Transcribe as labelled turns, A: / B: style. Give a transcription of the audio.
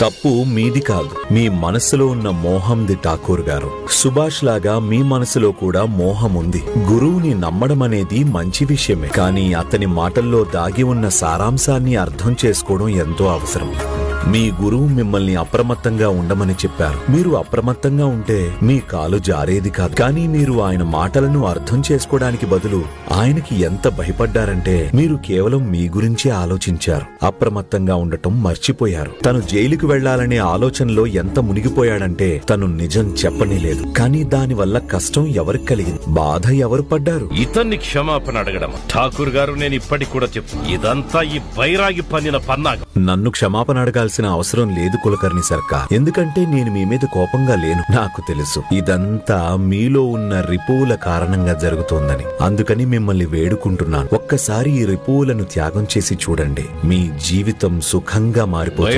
A: తప్పు మీది కాదు. మీ మనసులో ఉన్న మోహంది ఠాకూర్ గారు. సుభాష్ లాగా మీ మనసులో కూడా మోహం ఉంది. గురువుని నమ్మడం అనేది మంచి విషయమే. కానీ అతని మాటల్లో దాగి ఉన్న సారాంశాన్ని అర్థం చేసుకోవడం ఎంతో అవసరం. మీ గురువు మిమ్మల్ని అప్రమత్తంగా ఉండమని చెప్పారు. మీరు అప్రమత్తంగా ఉంటే మీ కాలు జారేది కాదు. కానీ మీరు ఆయన మాటలను అర్థం చేసుకోవడానికి బదులు ఆయనకి ఎంత భయపడ్డారంటే మీరు కేవలం మీ గురించే ఆలోచించారు. అప్రమత్తంగా ఉండటం మర్చిపోయారు. తను జైలుకు వెళ్ళాలనే ఆలోచనలో ఎంత మునిగిపోయాడంటే తను నిజం చెప్పనే లేదు కానీ దానివల్ల కష్టం ఎవరికి కలిగింది? బాధ ఎవరు పడ్డారు?
B: ఇతన్ని క్షమాపణ అడగడం. ఠాకూర్ గారు నేను ఇప్పటికి కూడా చెప్పు. ఇదంతా ఈ బైరాగి పన్నిన పన్నాగం.
A: నన్ను క్షమాపణ అడగాల్సిన అవసరం లేదు కులకర్ణి సర్కార్. ఎందుకంటే నేను మీ మీద కోపంగా లేను. నాకు తెలుసు. ఇదంతా మీలో ఉన్న రిపువుల కారణంగా జరుగుతోందని. అందుకని మిమ్మల్ని వేడుకుంటున్నాను. ఒక్కసారి ఈ రిపువులను త్యాగం చేసి చూడండి. మీ జీవితం సుఖంగా మారిపోతుంది.